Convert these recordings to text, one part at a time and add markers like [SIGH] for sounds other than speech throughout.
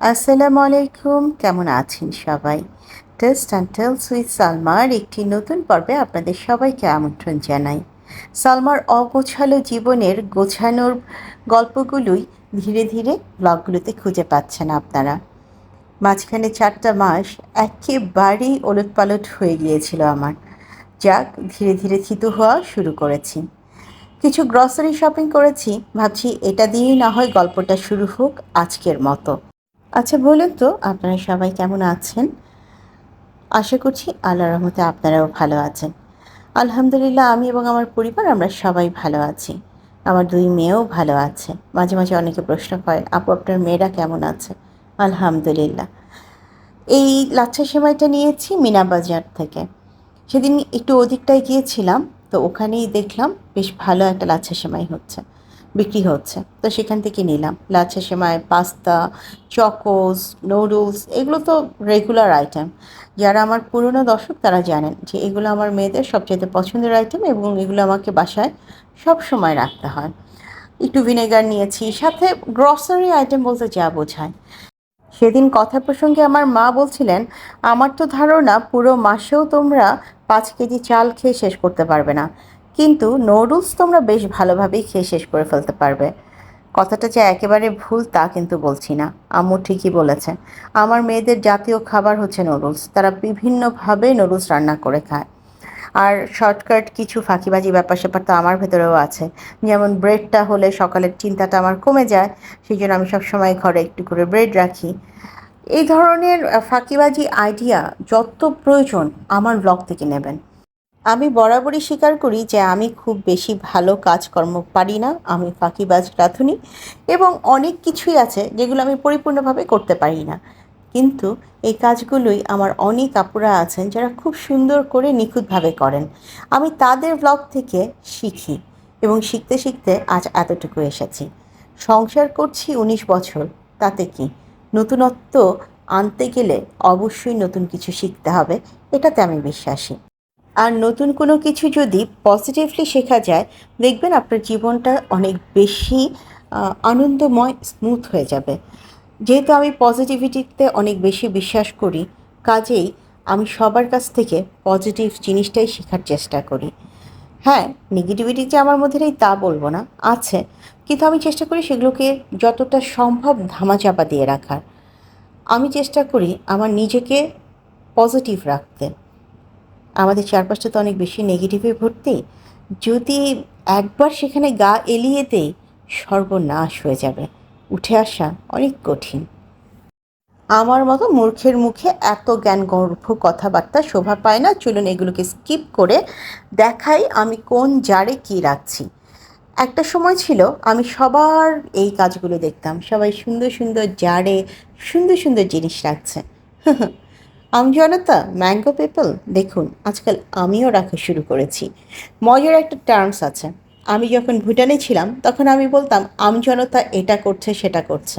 আসসালামু আলাইকুম, কেমন আছেন সবাই? টেস্ট অ্যান্ড টেলস উইথ সালমার একটি নতুন পর্বে আপনাদের সবাইকে আমন্ত্রণ জানাই। সালমার অগোছালো জীবনের গোছানোর গল্পগুলোই ধীরে ধীরে ব্লগগুলোতে খুঁজে পাচ্ছেন আপনারা। মাঝখানে চারটা মাস একেবারেই ওলটপালট হয়ে গিয়েছিল আমার। যাক, ধীরে ধীরে থিতু হওয়া শুরু করেছি। কিছু গ্রসারি শপিং করেছি, ভাবছি এটা দিয়েই না হয় গল্পটা শুরু হোক আজকের মতো। আচ্ছা বলুন তো আপনারা সবাই কেমন আছেন? আশা করছি আল্লাহ রহমতে আপনারাও ভালো আছেন। আলহামদুলিল্লাহ, আমি এবং আমার পরিবার আমরা সবাই ভালো আছি। আমার দুই মেয়েও ভালো আছে। মাঝে মাঝে অনেকে প্রশ্ন করেন আপু, আপনার মেয়েরা কেমন আছে? আলহামদুলিল্লাহ। এই লাচ্ছা সেমাইটা নিয়েছি মিনা বাজার থেকে। সেদিন একটু অধিকটায় গিয়েছিলাম, তো ওখানেই দেখলাম বেশ ভালো একটা লাচ্ছা সেমাই হচ্ছে। বিক্রি হচ্ছে। তো সেখান থেকে নিলাম। লাচ্ছা, সেমাই, পাস্তা, চকোস, নুডলস, এগুলো তো রেগুলার আইটেম যারা আমার পুরনো দর্শক, তারা জানেন যে এগুলো আমার মেয়েদের সবচেয়ে পছন্দের আইটেম এবং এগুলো আমাকে বাসায় সব সময় রাখতে হয়। একটু ভিনেগার নিয়েছি, সাথে গ্রসারি আইটেম বলতে যা বোঝায়। সেদিন কথা প্রসঙ্গে আমার মা বলছিলেন, আমার তো ধারণা পুরো মাসেও তোমরা পাঁচ কেজি চাল খেয়ে শেষ করতে পারবে না। কিন্তু নুডলস তোমরা বেশ ভালোভাবেই খেয়ে শেষ করে ফেলতে পারবে। কথাটা যে একেবারে ভুল তা কিন্তু বলছি না। আম্মু ঠিকই বলেছে। আমার মেয়েদের জাতীয় খাবার হচ্ছে নুডলস তারা বিভিন্নভাবে নুডলস রান্না করে খায়। আর শর্টকাট কিছু ফাঁকিবাজি ব্যাপার স্যাপার তো আমার ভেতরেও আছে। যেমন ব্রেডটা হলে সকালের চিন্তাটা আমার কমে যায় সেই জন্য আমি সবসময় ঘরে একটু করে ব্রেড রাখি। এই ধরনের ফাঁকিবাজি আইডিয়া যত প্রয়োজন আমার ব্লগ থেকে নেবেন। আমি বরাবরই স্বীকার করি যে আমি খুব বেশি ভালো কাজকর্ম পারি না, আমি ফাঁকিবাজ রাঁধুনি এবং অনেক কিছুই আছে যেগুলো আমি পরিপূর্ণভাবে করতে পারি না। কিন্তু এই কাজগুলোই আমার অনেক আপুরা আছেন যারা খুব সুন্দর করে নিখুঁতভাবে করেন। আমি তাদের ব্লগ থেকে শিখি এবং শিখতে শিখতে আজ এতটুকু এসেছি। সংসার করছি উনিশ বছর, তাতে কি? নতুনত্ব আনতে গেলে অবশ্যই নতুন কিছু শিখতে হবে, এটাতে আমি বিশ্বাসী। আর নতুন কোনো কিছু যদি পজিটিভলি শেখা যায়, দেখবেন আপনার জীবনটা অনেক বেশি আনন্দময় স্মুথ হয়ে যাবে। যেহেতু আমি পজিটিভিটিতে অনেক বেশি বিশ্বাস করি, কাজেই আমি সবার কাছ থেকে পজিটিভ জিনিসটাই শেখার চেষ্টা করি। হ্যাঁ নেগেটিভিটি যে আমার মধ্যে নেই তা বলব না, আছে। কিন্তু আমি চেষ্টা করি সেগুলোকে যতটা সম্ভব ধামাচাপা দিয়ে রাখার। আমি চেষ্টা করি আমার নিজেকে পজিটিভ রাখতে। আমাদের চারপাশটা তো অনেক বেশি নেগেটিভে ভর্তি। যদি একবার সেখানে গা এলিয়ে সর্বনাশ হয়ে যাবে। উঠে আসা অনেক কঠিন। আমার মতো মূর্খের মুখে এত জ্ঞান গর্ভ কথাবার্তা শোভা পায় না। চলুন এগুলোকে স্কিপ করে দেখাই আমি কোন জারে কী রাখছি। একটা সময় ছিল, আমি সবার এই কাজগুলো দেখতাম। সবাই সুন্দর সুন্দর জারে সুন্দর সুন্দর জিনিস রাখছে। [LAUGHS] আমজনতা ম্যাঙ্গো পেপল, দেখুন, আজকাল আমিও রাখা শুরু করেছি। মজার একটা টার্মস আছে। আমি যখন ভুটানে ছিলাম, তখন আমি বলতাম আমজনতা এটা করছে, সেটা করছে।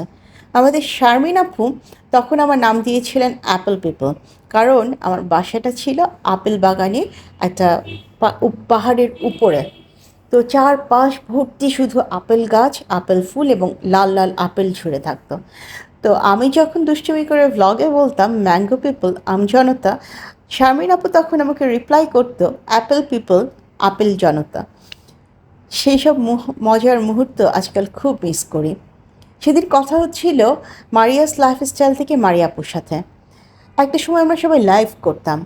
আমাদের শারমিন আপু তখন আমার নাম দিয়েছিলেন অ্যাপেল পিপল। কারণ আমার বাসাটা ছিল আপেল বাগানে একটা পাহাড়ের উপরে। তো চারপাশ ভর্তি শুধু আপেল গাছ, আপেল ফুল এবং লাল লাল আপেল ঝরে থাকতো। তো আমি যখন দুষ্টুমি করে ভ্লগে বলতাম ম্যাঙ্গো পিপল আম জনতা শারমিন আপু তখন আমাকে রিপ্লাই করতো অ্যাপেল পিপল আপেল জনতা। সেই সব মজার মুহূর্ত আজকাল খুব মিস করি। সেদিন কথা হচ্ছিল মারিয়াস লাইফস্টাইল থেকে মারিয়াপুর সাথে। একটা সময় আমরা সবাই লাইভ করতাম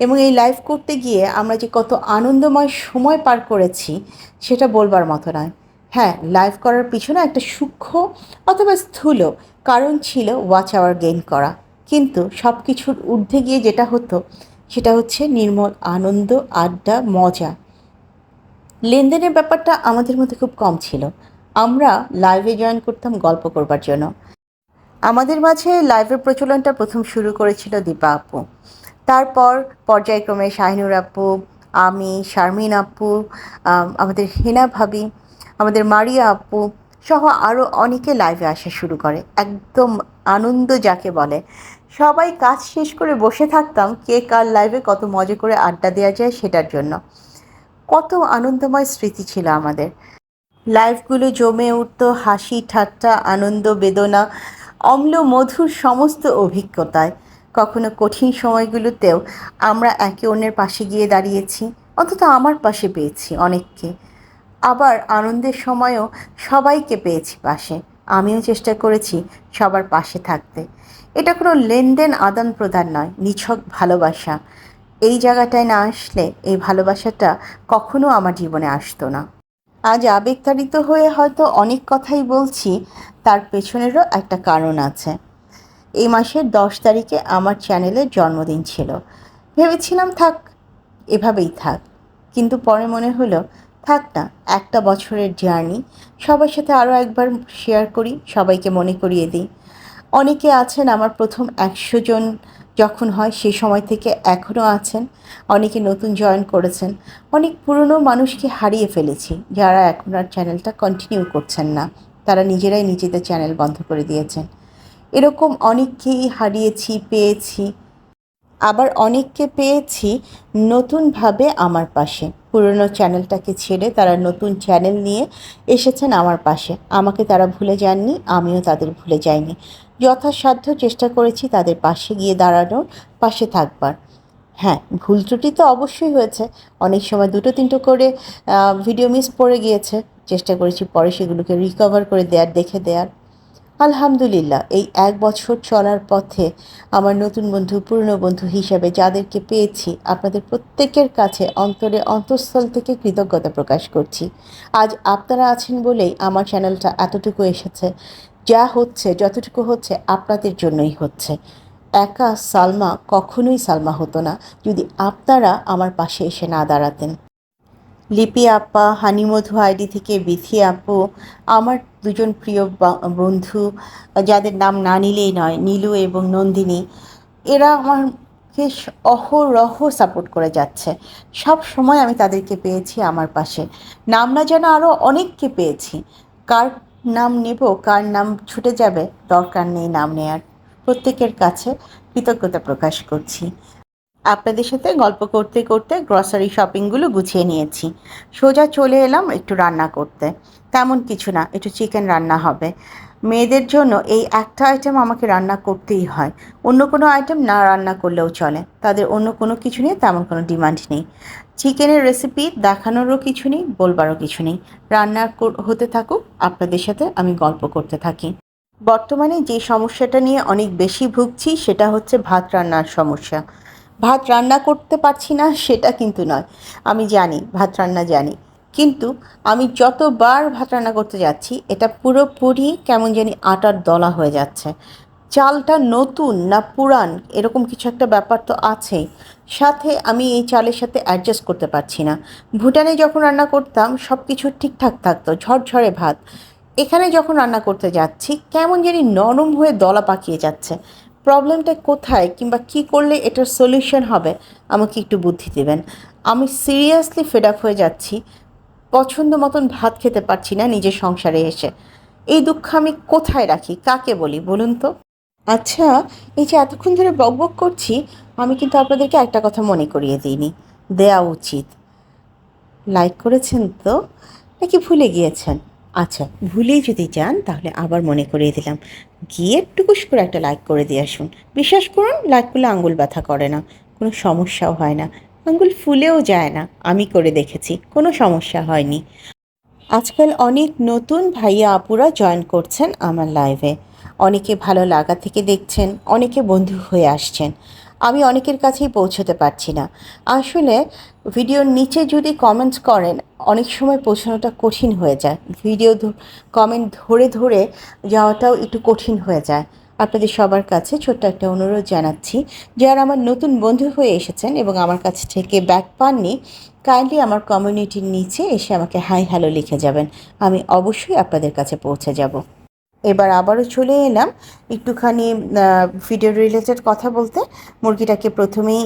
এবং এই লাইভ করতে গিয়ে আমরা যে কত আনন্দময় সময় পার করেছি, সেটা বলবার মতো নয়। হ্যাঁ লাইভ করার পিছনে একটা সূক্ষ্ম অথবা স্থূল কারণ ছিল ওয়াচ আওয়ার গেইন করা। কিন্তু সব কিছুর ঊর্ধ্বে গিয়ে যেটা হতো, সেটা হচ্ছে নির্মল আনন্দ, আড্ডা, মজা। লেনদেনের ব্যাপারটা আমাদের মধ্যে খুব কম ছিল। আমরা লাইভে জয়েন করতাম গল্প করবার জন্য। আমাদের মাঝে লাইভের প্রচলনটা প্রথম শুরু করেছিল দীপা আপু। তারপর পর্যায়ক্রমে শাহিনুর আপু, আমি, শারমিন আপু আমাদের হেনা ভাবি আমাদের মারিয়া আপু সহ আরও অনেকে লাইভে আসা শুরু করে। একদম আনন্দ যাকে বলে। সবাই কাজ শেষ করে বসে থাকতাম কে কার লাইভে কত মজা করে আড্ডা দেওয়া যায় সেটার জন্য। কত আনন্দময় স্মৃতি ছিল আমাদের। লাইভগুলো জমে উঠতো, হাসি, ঠাট্টা, আনন্দ, বেদনা, অম্ল, মধুর সমস্ত অভিজ্ঞতায়। কখনো কঠিন সময়গুলোতেও আমরা একে অন্যের পাশে গিয়ে দাঁড়িয়েছি, অন্তত আমার পাশে পেয়েছি অনেককে। আবার আনন্দের সময়ও সবাইকে পেয়েছি পাশে। আমিও চেষ্টা করেছি সবার পাশে থাকতে। এটা কোনো লেনদেন আদান প্রদান নয়, নিছক ভালোবাসা। এই জায়গাটায় না আসলে এই ভালোবাসাটা কখনো আমার জীবনে আসতো না। আজ আবেগতাড়িত হয়ে হয়তো অনেক কথাই বলছি, তার পেছনেরও একটা কারণ আছে। এই মাসের দশ তারিখে আমার চ্যানেলের জন্মদিন ছিল। ভেবেছিলাম থাক, এভাবেই থাক। কিন্তু পরে মনে হলো থাক না একটা বছরের জার্নি। সবার সাথে আরও একবার শেয়ার করি, সবাইকে মনে করিয়ে দিই। অনেকে আছেন আমার প্রথম একশো জন যখন হয় সেই সময় থেকে এখনও আছেন। অনেকে নতুন জয়েন করেছেন। অনেক পুরনো মানুষকে হারিয়ে ফেলেছি, যারা এখন আর চ্যানেলটা কন্টিনিউ করছেন না। তারা নিজেরাই নিজেদের চ্যানেল বন্ধ করে দিয়েছেন। এরকম অনেককেই হারিয়েছি, পেয়েছি। আবার অনেককে পেয়েছি নতুনভাবে আমার পাশে। পুরনো চ্যানেলটাকে ছেড়ে তারা নতুন চ্যানেল নিয়ে এসেছেন আমার পাশে। আমাকে তারা ভুলে যাননি, আমিও তাদের ভুলে যাইনি। যথাসাধ্য চেষ্টা করেছি তাদের পাশে গিয়ে দাঁড়ানোর, পাশে থাকবার। হ্যাঁ ভুল ত্রুটি তো অবশ্যই হয়েছে। অনেক সময় দুটো তিনটো করে ভিডিও মিস পড়ে গিয়েছে। চেষ্টা করেছি পরে সেগুলোকে রিকভার করে দেওয়ার দেখে দেওয়ার আলহামদুলিল্লাহ, এই এক বছর চলার পথে আমার নতুন বন্ধু, পুরনো বন্ধু হিসাবে যাদেরকে পেয়েছি, আপনাদের প্রত্যেকের কাছে অন্তরে অন্তঃস্থল থেকে কৃতজ্ঞতা প্রকাশ করছি। আজ আপনারা আছেন বলেই আমার চ্যানেলটা এতটুকু এসেছে, যা হচ্ছে, যতটুকু হচ্ছে, আপনাদের জন্যই হচ্ছে। একা সালমা কখনোই সালমা হতো না, যদি আপনারা আমার পাশে এসে না দাঁড়াতেন। লিপি আপা, হানিমধু আইডি থেকে বিথি আপু, আমার দুজন প্রিয় বন্ধু, যাদের নাম না নিলেই নয়, নীলু এবং নন্দিনী। এরা আমাকে অহরহ সাপোর্ট করে যাচ্ছে। সব সময় আমি তাদেরকে পেয়েছি আমার পাশে। নাম না যেন আরও অনেককে পেয়েছি। কার নাম নেব, কার নাম ছুটে যাবে, দরকার নেই নাম নেয়ার। প্রত্যেকের কাছে কৃতজ্ঞতা প্রকাশ করছি। আপনাদের সাথে গল্প করতে করতে গ্রসারি শপিংগুলো গুছিয়ে নিয়েছি। সোজা চলে এলাম একটু রান্না করতে। তেমন কিছু না, একটু চিকেন রান্না হবে। মেয়েদের জন্য এই একটা আইটেম আমাকে রান্না করতেই হয়। অন্য কোনো আইটেম না রান্না করলেও চলে। তাদের অন্য কোনো কিছু নিয়ে তেমন কোনো ডিমান্ড নেই। চিকেনের রেসিপি দেখানোরও কিছু নেই, বলবারও কিছু নেই। রান্না হতে থাকুক, আপনাদের সাথে আমি গল্প করতে থাকি। বর্তমানে যে সমস্যাটা নিয়ে অনেক বেশি ভুগছি সেটা হচ্ছে ভাত রান্নার সমস্যা। ভাত রান্না করতে পারছি না, সেটা কিন্তু নয়। আমি জানি, ভাত রান্না জানি। কিন্তু আমি যতবার ভাত রান্না করতে যাচ্ছি, এটা পুরোপুরি কেমন জানি আটার দলা হয়ে যাচ্ছে। চালটা নতুন না পুরান, এরকম কিছু একটা ব্যাপার তো আছেই। সাথে আমি এই চালের সাথে অ্যাডজাস্ট করতে পারছি না। ভুটানে যখন রান্না করতাম সব কিছু ঠিকঠাক থাকতো, ঝরঝরে ভাত। এখানে যখন রান্না করতে যাচ্ছি, কেমন জানি নরম হয়ে দলা পাকিয়ে যাচ্ছে। প্রবলেমটা কোথায় কিংবা কি করলে এটার সলিউশন হবে, আমাকে একটু বুদ্ধি দেবেন। আমি সিরিয়াসলি ফেড আপ হয়ে যাচ্ছি, পছন্দ মতন ভাত খেতে পারছি না নিজের সংসারে এসে। এই দুঃখ আমি কোথায় রাখি, কাকে বলি বলুন তো? আচ্ছা এই যে এতক্ষণ ধরে বকবক করছি, আমি কিন্তু আপনাদেরকে একটা কথা মনে করিয়ে দিইনি। দেয়া উচিত। লাইক করেছেন তো? নাকি ভুলে গিয়েছেন? আচ্ছা ভুলেই যদি যান, তাহলে আবার মনে করিয়ে দিলাম। গিয়ে টুকুস করে একটা লাইক করে দিয়ে আসুন। বিশ্বাস করুন লাইক করলে আঙুল ব্যথা করে না। কোনো সমস্যাও হয় না। আঙ্গুল ফুলেও যায় না। আমি করে দেখেছি। কোনো সমস্যা হয়নি। আজকাল অনেক নতুন ভাইয়া আপুরা জয়েন করছেন আমার লাইভে অনেকে ভালো লাগা থেকে দেখছেন, অনেকে বন্ধু হয়ে আসছেন। আমি অনেকের কাছেই পৌঁছতে পারছি না। আসলে ভিডিওর নিচে যদি কমেন্টস করেন, অনেক সময় পৌঁছানোটা কঠিন হয়ে যায়। ভিডিও কমেন্ট ধরে ধরে যাওয়াটাও একটু কঠিন হয়ে যায়। আপনাদের সবার কাছে ছোট্ট একটা অনুরোধ জানাচ্ছি, যারা আমার নতুন বন্ধু হয়ে এসেছেন এবং আমার কাছ থেকে ব্যাক পাননি কাইন্ডলি আমার কমিউনিটির নিচে এসে আমাকে হাই হ্যালো লিখে যাবেন। আমি অবশ্যই আপনাদের কাছে পৌঁছে যাব। এবার আবারও চলে এলাম একটুখানি ভিডিও রিলেটেড কথা বলতে। মুরগিটাকে প্রথমেই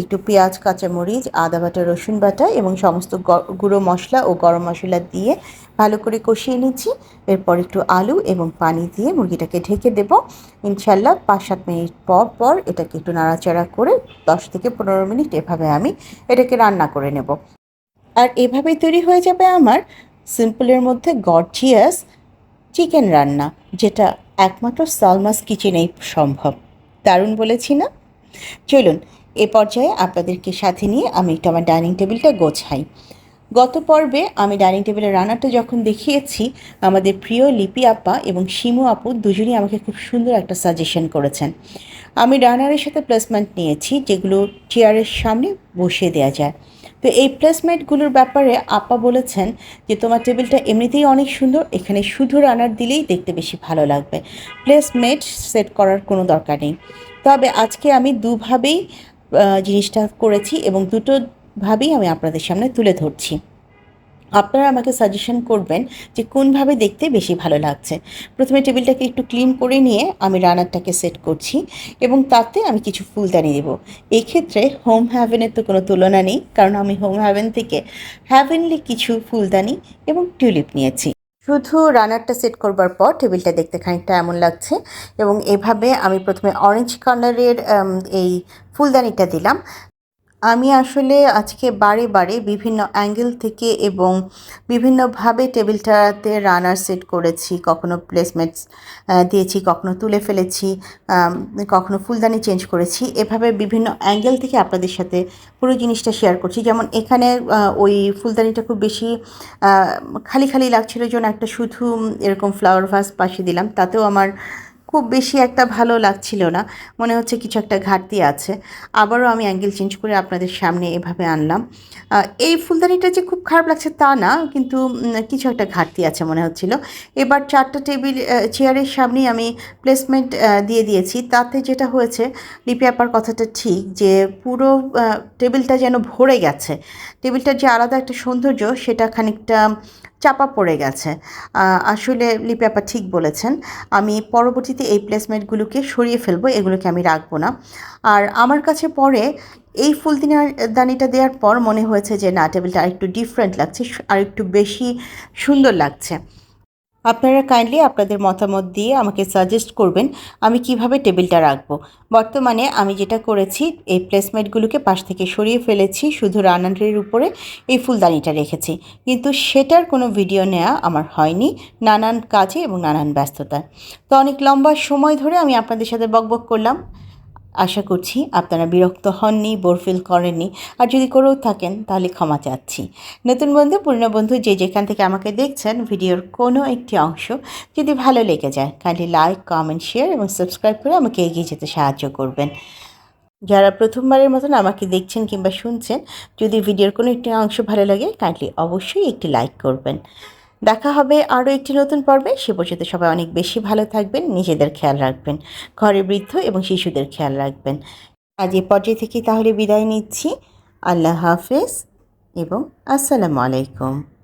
একটু পেঁয়াজ, কাঁচামরিচ, আদা বাটা, রসুন বাটা এবং সমস্ত গুঁড়ো মশলা ও গরম মশলা দিয়ে ভালো করে কষিয়ে নিচ্ছি। এরপর একটু আলু এবং পানি দিয়ে মুরগিটাকে ঢেকে দেব। ইনশাল্লাহ পাঁচ সাত মিনিট পর পর এটাকে একটু নাড়াচাড়া করে দশ থেকে পনেরো মিনিট এভাবে আমি এটাকে রান্না করে নেব। আর এভাবেই তৈরি হয়ে যাবে আমার সিম্পলের মধ্যে গর্জিয়াস চিকেন রান্না, যেটা একমাত্র সালমাস কিচেনেই সম্ভব। দারুণ বলেছি না? চলুন, এ পর্যায়ে আপনাদেরকে সাথে নিয়ে আমি একটু আমার ডাইনিং টেবিলটা গোছাই। গত পর্বে আমি ডাইনিং টেবিলের রান্নাটা যখন দেখিয়েছি, আমাদের প্রিয় লিপি আপা এবং শিমু আপু দুজনই আমাকে খুব সুন্দর একটা সাজেশন করেছেন। আমি রানারের সাথে প্লেসমেন্ট নিয়েছি, যেগুলো চেয়ারের সামনে বসিয়ে দেওয়া যায়। তো এই প্লেসমেন্টগুলোর ব্যাপারে আপা বলেছেন যে, তোমার টেবিলটা এমনিতেই অনেক সুন্দর, এখানে শুধু রানার দিলেই দেখতে বেশি ভালো লাগবে। প্লেসমেট সেট করার কোনো দরকার নেই। তবে আজকে আমি দুভাবেই জিনিসটা করেছি এবং দুটো ভাবেই আমি আপনাদের সামনে তুলে ধরছি। আপনারা আমাকে সাজেশন করবেন যে কোনভাবে দেখতে বেশি ভালো লাগছে। প্রথমে টেবিলটাকে একটু ক্লিন করে নিয়ে আমি রানারটাকে সেট করছি এবং তাতে আমি কিছু ফুলদানি দেবো। এই ক্ষেত্রে হোম হ্যাভেনের তো কোনো তুলনা নেই, কারণ আমি হোম হ্যাভেন থেকে হ্যাভেনলি কিছু ফুলদানি এবং টিউলিপ নিয়েছি। শুধু রানারটা সেট করবার পর টেবিলটা দেখতে খানিকটা এমন লাগছে এবং এভাবে আমি প্রথমে অরেঞ্জ কালারের এই ফুলদানিটা দিলাম। আমি আসলে আজকে বারে বারে বিভিন্ন অ্যাঙ্গেল থেকে এবং বিভিন্নভাবে টেবিলটাতে রানার সেট করেছি, কখনো প্লেসমেন্টস দিয়েছি, কখনো তুলে ফেলেছি কখনো ফুলদানি চেঞ্জ করেছি। এভাবে বিভিন্ন অ্যাঙ্গেল থেকে আপনাদের সাথে পুরো জিনিসটা শেয়ার করছি। যেমন এখানে ওই ফুলদানিটা খুব বেশি খালি খালি লাগছিল জন্য একটা শুধু এরকম ফ্লাওয়ার ভাস পাশে দিলাম। তাতেও আমার খুব বেশি একটা ভালো লাগছিল না। মনে হচ্ছে কিছু একটা ঘাটতি আছে। আবারও আমি অ্যাঙ্গেল চেঞ্জ করে আপনাদের সামনে এভাবে আনলাম। এই ফুলদানিটা যে খুব খারাপ লাগছে তা না, কিন্তু কিছু একটা ঘাটতি আছে মনে হচ্ছিল। এবার চারটা টেবিল চেয়ারের সামনেই আমি প্লেসমেন্ট দিয়ে দিয়েছি। তাতে যেটা হয়েছে, লিপি আপার কথাটা ঠিক যে পুরো টেবিলটা যেন ভরে গেছে। টেবিলটার যে আলাদা একটা সৌন্দর্য, সেটা খানিকটা চাপা পড়ে গেছে। আসলে লিপি আপা ঠিক বলেছেন, আমি পরবর্তীতে এই প্লেসমেন্টগুলোকে সরিয়ে ফেলব, এগুলোকে আমি রাখব না। আর আমার কাছে পরে এই ফুলদানিটা দানিটা দেওয়ার পর মনে হয়েছে যে, না টেবিলটা আরেকটু ডিফারেন্ট লাগছে, আর একটু বেশি সুন্দর লাগছে। আপনারা কাইন্ডলি আপনাদের মতামত দিয়ে আমাকে সাজেস্ট করবেন আমি কীভাবে টেবিলটা রাখব। বর্তমানে আমি যেটা করেছি, এই প্লেসমেন্টগুলোকে পাশ থেকে সরিয়ে ফেলেছি, শুধু রান্নারের উপরে এই ফুলদানিটা রেখেছি। কিন্তু সেটার কোনো ভিডিও নেওয়া আমার হয়নি, নানান কাজে এবং নানান ব্যস্ততায়। তো অনেক লম্বা সময় ধরে আমি আপনাদের সাথে বকবক করলাম। আশা করছি আপনারা বিরক্ত হননি, বোর ফিল করেননি। আর যদি করেও থাকেন, তাহলে ক্ষমা চাচ্ছি। নতুন বন্ধু, পুরনো বন্ধু যে যেখান থেকে আমাকে দেখছেন, ভিডিওর কোনো একটি অংশ যদি ভালো লেগে যায় কাইন্ডলি লাইক কমেন্ট শেয়ার এবং সাবস্ক্রাইব করে আমাকে এগিয়ে যেতে সাহায্য করবেন। যারা প্রথমবারের মতন আমাকে দেখছেন কিংবা শুনছেন, যদি ভিডিওর কোনো একটি অংশ ভালো লাগে কাইন্ডলি অবশ্যই একটি লাইক করবেন। দেখা হবে আরও একটি নতুন পর্বে। সে পর্যন্ত সবাই অনেক বেশি ভালো থাকবেন, নিজেদের খেয়াল রাখবেন, ঘরে বৃদ্ধ এবং শিশুদের খেয়াল রাখবেন। আজ এ পর্যায়ে থেকে তাহলে বিদায় নিচ্ছি। আল্লাহ হাফেজ এবং আসসালামু আলাইকুম।